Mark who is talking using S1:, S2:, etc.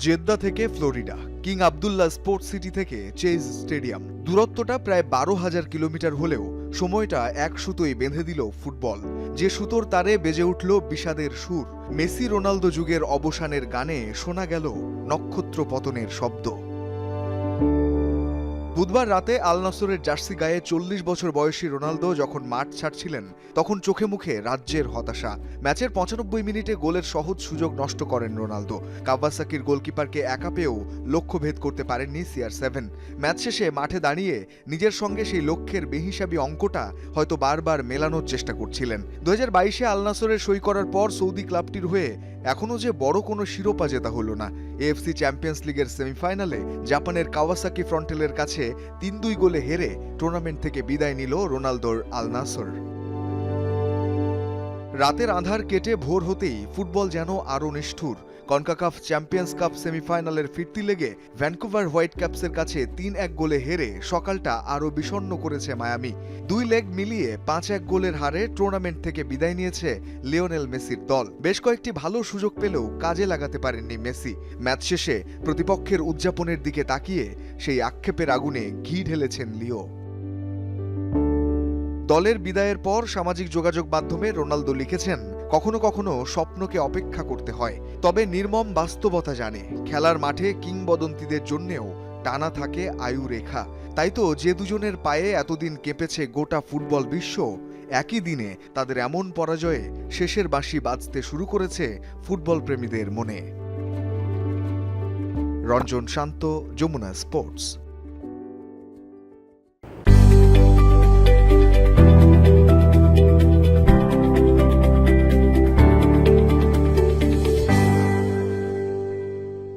S1: Jeddah থেকে Florida, king Abdullah sports city থেকে Chase stadium. দূরত্বটা প্রায় বারো হাজার কিলোমিটার হলেও সময়টা এক সুতোয় বেঁধে দিল ফুটবল। যে সুতোর তারে বেজে উঠল বিষাদের সুর, মেসি রোনালদো যুগের অবসানের গানে শোনা গেল নক্ষত্র পতনের শব্দ। বুধবার রাতে আল নাসরের জার্সি গায়ে চল্লিশ বছর বয়সী রোনালদো যখন মাঠ ছাড়ছিলেন, তখন চোখে মুখে রাজ্যের হতাশা। ম্যাচের পঁচানব্বই মিনিটে গোলের সহজ সুযোগ নষ্ট করেন রোনালদো। কাওয়াসাকির গোলকিপারকে একা পেয়েও লক্ষ্য ভেদ করতে পারেননি সিআর সেভেন। ম্যাচ শেষে মাঠে দাঁড়িয়ে নিজের সঙ্গে সেই লক্ষ্যের বেহিসাবি অঙ্কটা হয়তো বারবার মেলানোর চেষ্টা করছিলেন। দু হাজার বাইশে আল নাসরের সই করার পর সৌদি ক্লাবটির হয়ে এখনও যে বড় কোনো শিরোপা জেতা হলো না। এএফসি চ্যাম্পিয়ন্স লিগের সেমিফাইনালে জাপানের কাওয়াসাকি ফ্রন্টেলের কাছে তিন দুই গোলে হেরে টুর্নামেন্ট থেকে বিদায় নিল রোনালদোর আলনাসর রাতের আঁধার কেটে ভোর হতেই ফুটবল যেন আরও নিষ্ঠুর। কনকাকাফ চ্যাম্পিয়ন্স কাপ সেমিফাইনালের ফিরতি লেগে ভ্যানকুভার হোয়াইট ক্যাপসের কাছে তিন এক গোলে হেরে সকালটা আরও বিষণ্ণ করেছে মায়ামি। দুই লেগ মিলিয়ে পাঁচ এক গোলের হারে টুর্নামেন্ট থেকে বিদায় নিয়েছে লিওনেল মেসির দল। বেশ কয়েকটি ভালো সুযোগ পেলেও কাজে লাগাতে পারেননি মেসি। ম্যাচ শেষে প্রতিপক্ষের উদযাপনের দিকে তাকিয়ে সেই আক্ষেপের আগুনে ঘি ঢেলেছেন লিও। দলের বিদায়ের পর সামাজিক যোগাযোগ মাধ্যমে রোনালদো লিখেছেন কখনো কখনো স্বপ্নকে অপেক্ষা করতে হয়, তবে নির্মম বাস্তবতা জানে। খেলার মাঠে কিংবদন্তিদের জন্যেও টানা থাকে আয়ু রেখা। তাই তো যে দুজনের পায়ে এতদিন কেঁপেছে গোটা ফুটবল বিশ্ব, একই দিনে তাদের এমন পরাজয়ে শেষের বাঁশি বাজতে শুরু করেছে ফুটবল প্রেমীদের মনে। রঞ্জন শান্ত, যমুনা স্পোর্টস।